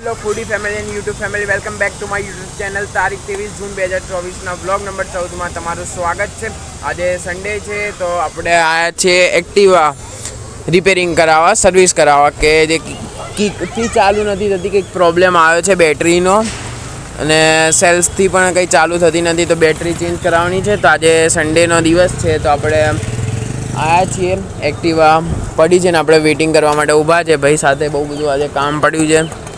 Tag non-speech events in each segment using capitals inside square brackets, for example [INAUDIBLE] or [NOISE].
Hello foodie family and YouTube family, welcome back to my YouTube channel તારીખ ત્રેવીસ જૂન બે હજાર ચોવીસના બ્લોગ નંબર ચૌદમાં તમારું સ્વાગત છે. આજે સન્ડે છે, તો આપણે આવ્યા છીએ એક્ટિવા રિપેરિંગ કરાવવા સર્વિસ કરાવવા, કે જે કીકથી ચાલુ નથી થતી, કંઈક પ્રોબ્લેમ આવ્યો છે બેટરીનો અને સેલ્સથી પણ કંઈ ચાલુ થતી નથી, તો બેટરી ચેન્જ કરાવવાની છે. તો આજે સન્ડેનો દિવસ છે, તો આપણે આવ્યા છીએ એક્ટિવા પડી છે ને આપણે વેઇટિંગ કરવા માટે ઊભા છે. ભાઈ સાથે બહુ બધું આજે કામ પડ્યું છે.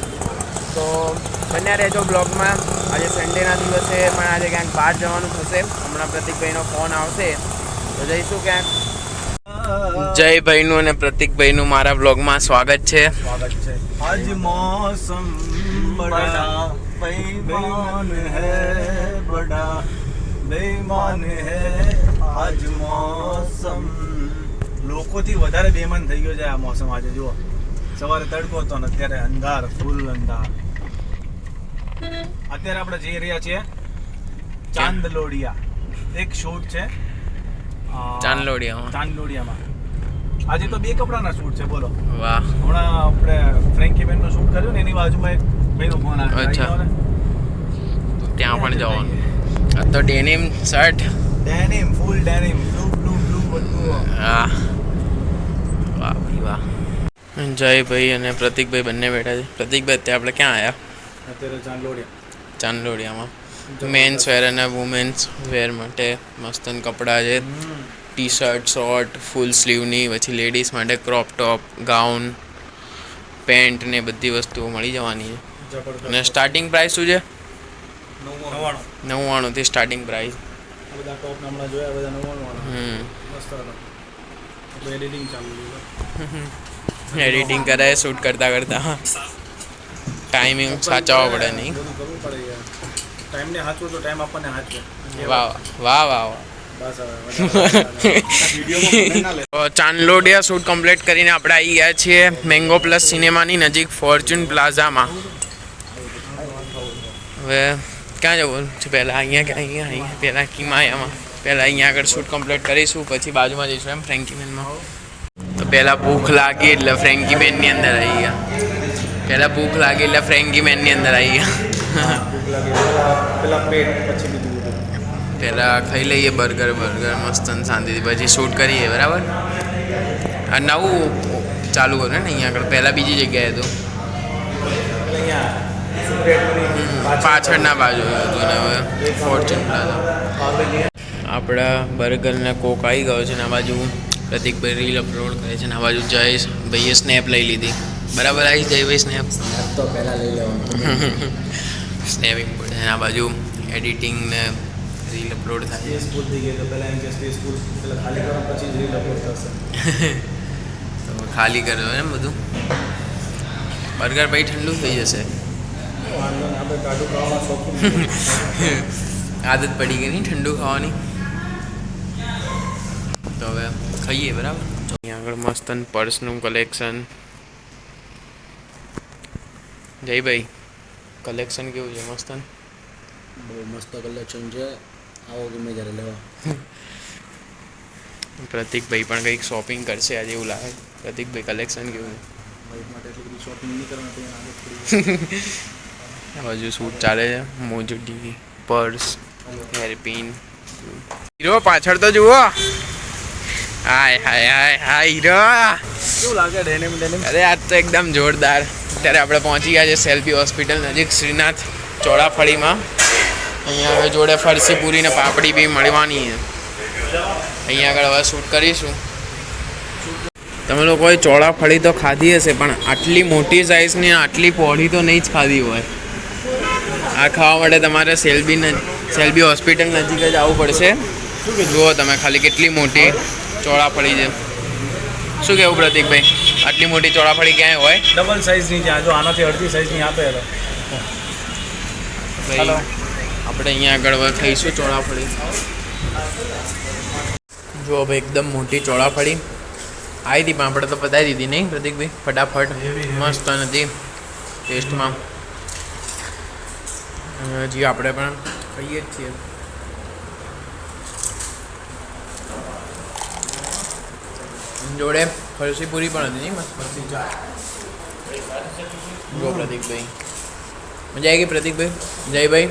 બન્યા રહેજો બ્લોગમાં. આજે સન્ડેના દિવસે પણ આજે ક્યાંક બહાર જવાનું થશે. હમણાં પ્રતિકભાઈનો ફોન આવશે. તો જઈશું ક્યાંક. જય ભાઈનું અને પ્રતિકભાઈનું મારા બ્લોગમાં સ્વાગત છે. સ્વાગત છે. આજ મોસમ બડા, બેઈમાન હે બડા, બેઈમાન હે આજ મોસમ. લોકોથી વધારે બેમાન થઈ ગયો છે આ મોસમ આજે, જુઓ. સવારે તડકો હતો અને અત્યારે અંધાર, ફૂલ અંધાર. અત્યારે આપણે જઈ રહ્યા છીએ ચાંદલોડિયા. એક શૂટ છે. ચાંદલોડિયા ચાંદલોડિયામાં. આજે તો બે કપડાના શૂટ છે બોલો. વાહ. હમણાં આપણે ફ્રેન્કી બેનનું શૂટ કર્યું ને એની બાજુમાં એક ભાઈનો ફોન આવ્યો. અચ્છા. ત્યાં પણ જવાનું. આ તો denim shirt. Denim full denim. Blue blue blue બધું. હા વાહ ભાઈ વાહ. જય ભાઈ અને પ્રતિકભાઈ બંને બેઠા છે. પ્રતિકભાઈ અત્યારે આપણે ક્યાં આવ્યા અત્યારે ચાંદલોડિયા. ચાંદલોડિયામાં. મેન્સ વેર અને વુમેન્સ વેર માટે મસ્તન કપડાં છે. ટી શર્ટ શોર્ટ ફૂલ સ્લીવની પછી લેડીઝ માટે ક્રોપ ટોપ ગાઉન પેન્ટ ને બધી વસ્તુઓ મળી જવાની છે. અને સ્ટાર્ટિંગ પ્રાઇસ શું છે? નવ્વાણું. નવ્વાણુંથી સ્ટાર્ટિંગ પ્રાઇસ બધા ટોપ હમણાં જોયા બધા નવ્વાણું હમ. મસ્ત એડિટિંગ ચાલુ એડિટિંગ કરે શૂટ કરતાં કરતાં. ટાઈમિંગ સાચવવા પડે નહીં. ટાઈમને હાચવો તો ટાઈમ આપણને હાચવે વાહ વાહ વાહ ચાંદલોડિયા શૂટ કમ્પ્લીટ કરીને આપણે આવી ગયા છીએ મેંગો પ્લસ સિનેમાની નજીક ફોર્ચ્યુન પ્લાઝામાં હવે ક્યાં જવું? છે પહેલાં અહીંયા કે અહીંયા અહીંયા પહેલાં કિમાયામાં. પહેલાં અહીંયા આગળ શૂટ કમ્પ્લીટ કરીશું પછી બાજુમાં જઈશું એમ ફ્રેન્કીમેનમાં તો પહેલાં ભૂખ લાગી એટલે ફ્રેન્કીમેનની અંદર આવી ગયા. પહેલાં ભૂખ લાગી એટલે ફ્રેન્કીમેનની અંદર આવી ગયા. ભૂખ લાગે પેટ પછી બીજું બધું. પહેલાં ખાઈ લઈએ બર્ગર બર્ગર મસ્ત અને શાંતિથી. પછી શૂટ કરીએ બરાબર? આ નવું ચાલુ કર્યું ને અહીંયા આગળ. પહેલાં બીજી જગ્યાએ હતું. પાછળના બાજુ હતું ને હવે. ફોર્ચ્યુન પ્લાઝા આપણા બર્ગર ને કોક આવી ગયો છે ને આ બાજુ. પ્રતિકભાઈ રીલ અપલોડ કરે છે ને આ બાજુ જયેશ. ભાઈએ સ્નેપ લઈ લીધી. બરાબર આવી જયભાઈ સ્નેપ તો પહેલાં લઈ લેવાનું. સ્નેપિંગ અને આ બાજુ એડિટિંગ ને રીલ અપલોડ થાય. સ્પેસ થઈ ગઈ તો પહેલાં એમ કે સ્પેસ પહેલાં ખાલી કરો પછી રીલ અપલોડ થશે. તો ખાલી કર્યો એમ બધું. બર્ગર ભાઈ ઠંડુ થઈ જશે. [LAUGHS] આદત પડી ગઈ નહીં ઠંડુ ખાવાની. તો હવે ખાઈએ બરાબર. અહીંયા આગળ મસ્તન પર્સનું કલેક્શન જય ભાઈ. કલેક્શન કેવું છે? મસ્ત બહુ મસ્ત કલેક્શન છે. આવો ગમે ત્યારે લેવા. [LAUGHS] પ્રતિકભાઈ પણ કંઈક શોપિંગ કરશે આજે એવું લાગે. પ્રતિકભાઈ કલેક્શન કેવું છે? આ શૂટ [LAUGHS] ચાલે છે. મોજડી પર્સ હેરપિન હીરો પાછળ તો જુઓ. Hi hi hi hi hero. કેવું લાગે? ડેનિમ ડેનિમ અરે આજ તો એકદમ જોરદાર. અત્યારે આપણે પહોંચી ગયા છે સેલ્ફી હોસ્પિટલ નજીક શ્રીનાથ ચોળાફળીમાં અહીંયા હવે જોડે ફરસી પૂરી ને પાપડી બી મળવાની છે. અહીંયા આગળ હવે શૂટ કરીશું. તમે લોકોએ ચોળાફળી તો ખાધી હશે, પણ આટલી મોટી સાઇઝની આટલી પહોળી તો નહીં જ ખાધી હોય. આ ખાવા માટે તમારે સેલ્બી સેલ્બી હોસ્પિટલ નજીક જ આવવું પડશે. જુઓ તમે ખાલી કેટલી મોટી ચોળાફળી છે. શું કહેવું પ્રતિકભાઈ? આટલી મોટી ચોળાફળી ક્યાંય હોય? ડબલ સાઇઝની છે. આ જો આનાથી અડધી સાઇઝની આપે હેલો આપણે અહીંયા આગળ ખાઈશું ચોળાફળી. જો ભાઈ એકદમ મોટી ચોળાફળી. આવી હતી પણ આપણે તો પતાવી દીધી નહીં પ્રતિકભાઈ ફટાફટ. મસ્ત નથી ટેસ્ટમાં હજી આપણે પણ ખાઈએ જ છીએ. જોડે ફરસી પૂરી પણ હતી નહીં? મસ્ત જો પ્રતિકભાઈ મજા આવી ગઈ પ્રતિકભાઈ જયભાઈ?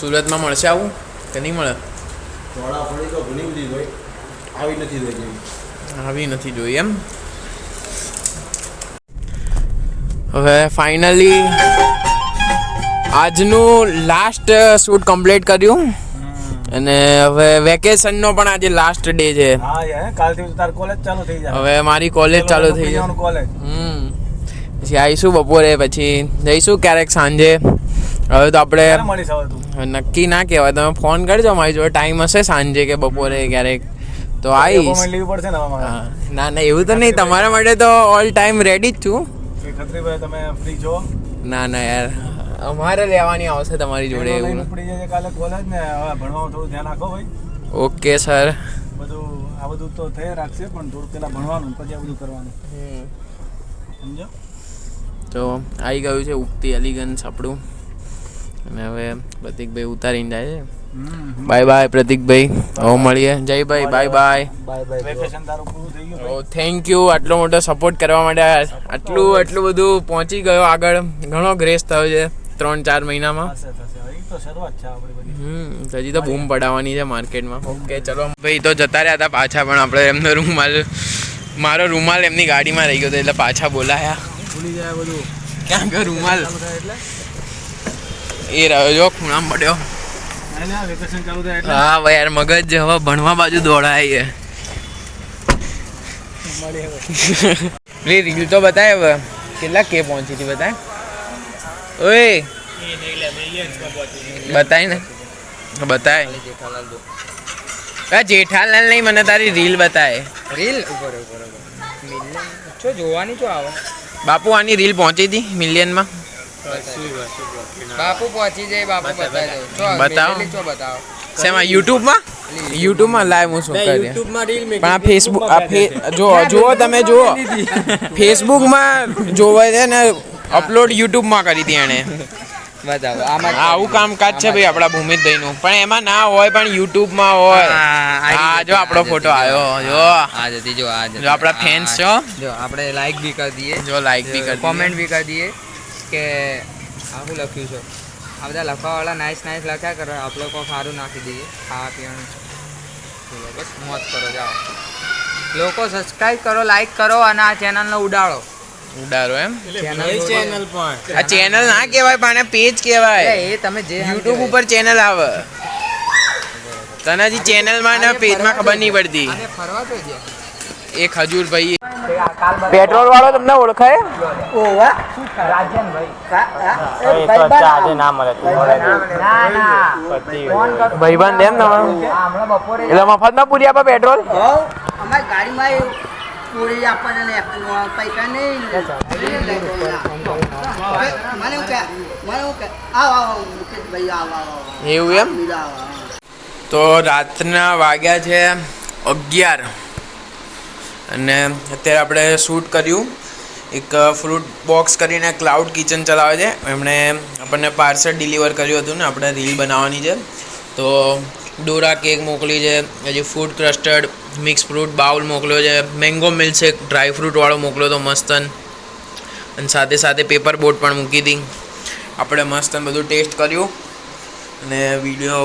સુરતમાં મળશે આવું? કે નહીં મળે? આવી નથી રહી આવી નથી જોઈ એમ. હવે ફાઇનલી આજનું લાસ્ટ શૂટ કમ્પ્લીટ કર્યું. અને હવે વેકેશનનો પણ આજે લાસ્ટ ડે છે. હા યાર કાલથી તાર કોલેજ ચાલુ થઈ જાય. હવે મારી કોલેજ ચાલુ થઈ જાય કોલેજ હમ. પછી આવીશું બપોરે પછી જઈશું ક્યારેક સાંજે. હવે તો આપણે નક્કી ના કહેવાય. તમે ફોન કરજો મારી જોડે ટાઈમ હશે સાંજે કે બપોરે ક્યારેક. તો આવીશ પડશે ને. ના ના એવું તો નહીં. તમારા માટે તો ઓલ ટાઈમ રેડી જ છું. તમે ફ્રી છો? ના ના યાર. અમારે લેવાની આવશે તમારી જોડે એવું. ઉપડી જાય કાલે કોલેજ ને. હવે ભણવામાં થોડું ધ્યાન રાખો ભાઈ. Okay sir. બધું આ બધું તો થઈ રાખશે પણ થોડું પેલા ભણવાનું પછી આ બધું કરવાનું. સમજો? તો આવી ગયું છે ઉગતી અલીગંજ આપણું. અને હવે પ્રતિકભાઈ ઉતારીને જાય છે. બાય બાય પ્રતિકભાઈ. હવે મળીએ. Jaybhai bye bye bye bye vacation તારું પૂરું થઈ ગયું ઓ થેન્ક યુ આટલો મોટો સપોર્ટ કરવા માટે. આટલું આટલું બધું પહોંચી ગયો આગળ. ઘણો ગ્રેસ થયો છે. ત્રણ ચાર મહિનામાં હમ હજી તો બૂમ પડાવવાની છે માર્કેટમાં. ઓકે ચલો. ભાઈ તો જતા રહ્યા હતા પાછા પણ આપણે એમનો રૂમાલ મારો રૂમાલ એમની ગાડીમાં રહી ગયો હતો એટલે પાછા બોલાયા. ભૂલી જાય બધું. ક્યાં ગયો રૂમાલ? એ રહ્યો જો ખૂણામાં પડ્યો. હા ભાઈ યાર મગજ હવે ભણવા બાજુ દોડાય [LAUGHS] રીલ તો બતાય હવે. કેટલા કે પહોંચી હતી બતાય? ઓય. બતાય ને. બતાય. આ જેઠાલાલ નહીં મને તારી રીલ બતાય. રીલ? ઉપર ઉપર છો જોવાની છો આવે? બાપુ આની રીલ પહોંચી હતી મિલિયનમાં? બાપુ પહોંચી જાય બાપુ બતાવો. બતાવો. બતાવો? શેમાં યુટ્યુબમાં? યુટ્યુબમાં લાઈવ હું શું રીલ પણ આ ફેસબુક આ જો જુઓ તમે જુઓ. ફેસબુકમાં જોવે છે ને અપલોડ યુટ્યુબમાં કરી હતી એણે. બતાવો આમાં આવું કામકાજ છે ભાઈ આપણા ભૂમિતભાઈનું. પણ એમાં ના હોય પણ યુટ્યુબમાં હોય. આ જો આપણો ફોટો આવ્યો જો. આ જતી જો આ જો આપણા ફેન્સ. છો. જો આપણે લાઈક બી કરી દઈએ. જો લાઈક બી કરી કોમેન્ટ બી કરી દઈએ કે આ હું લખ્યું છે? આ બધા લખવાવાળા નાઇસ નાઇસ લખ્યા કરો. આપણે કોઈ સારું નાખી દઈએ. ખાવા પીવાનું. બસ મોજ કરો જાઓ. લોકો સબસ્ક્રાઈબ કરો લાઈક કરો અને આ ચેનલને ઉડાડો. ઉડારો એમ. ચેનલ આ ચેનલ ના કહેવાય પણ પેજ કહેવાય. એ તમે જે યુટ્યુબ ઉપર ચેનલ આવે. તને હજી ચેનલમાં ને પેજમાં ખબર નહીં પડતી. એ ખજૂર ભાઈ પેટ્રોલ વાળો તમને ઓળખાય? ભાઈબંધ એમ તમારું? એટલે મફત ના પૂરી આપે પેટ્રોલ અમારી ગાડીમાં પૂરી આપણને પૈસા નહીં મને એવું કે મને કે આવો આવ મુકેશભાઈ આવો એવું એમ? તો રાતના વાગ્યા છે અગિયાર. અને અત્યારે આપણે શૂટ કર્યું. એક ફ્રૂટ બોક્સ કરીને ક્લાઉડ કિચન ચલાવે છે. એમણે આપણને પાર્સલ ડિલિવર કર્યું હતું ને આપણે રીલ બનાવવાની છે. તો ડોરા કેક મોકલી છે હજી food custard mix fruit, bowl મોકલ્યો છે. મેંગો મિલ્કશેક ડ્રાય ફ્રૂટવાળો મોકલ્યો હતો મસ્તન અને સાથે સાથે પેપર બોટ પણ મૂકી હતી આપણે મસ્તન બધું ટેસ્ટ કર્યું. અને વીડિયો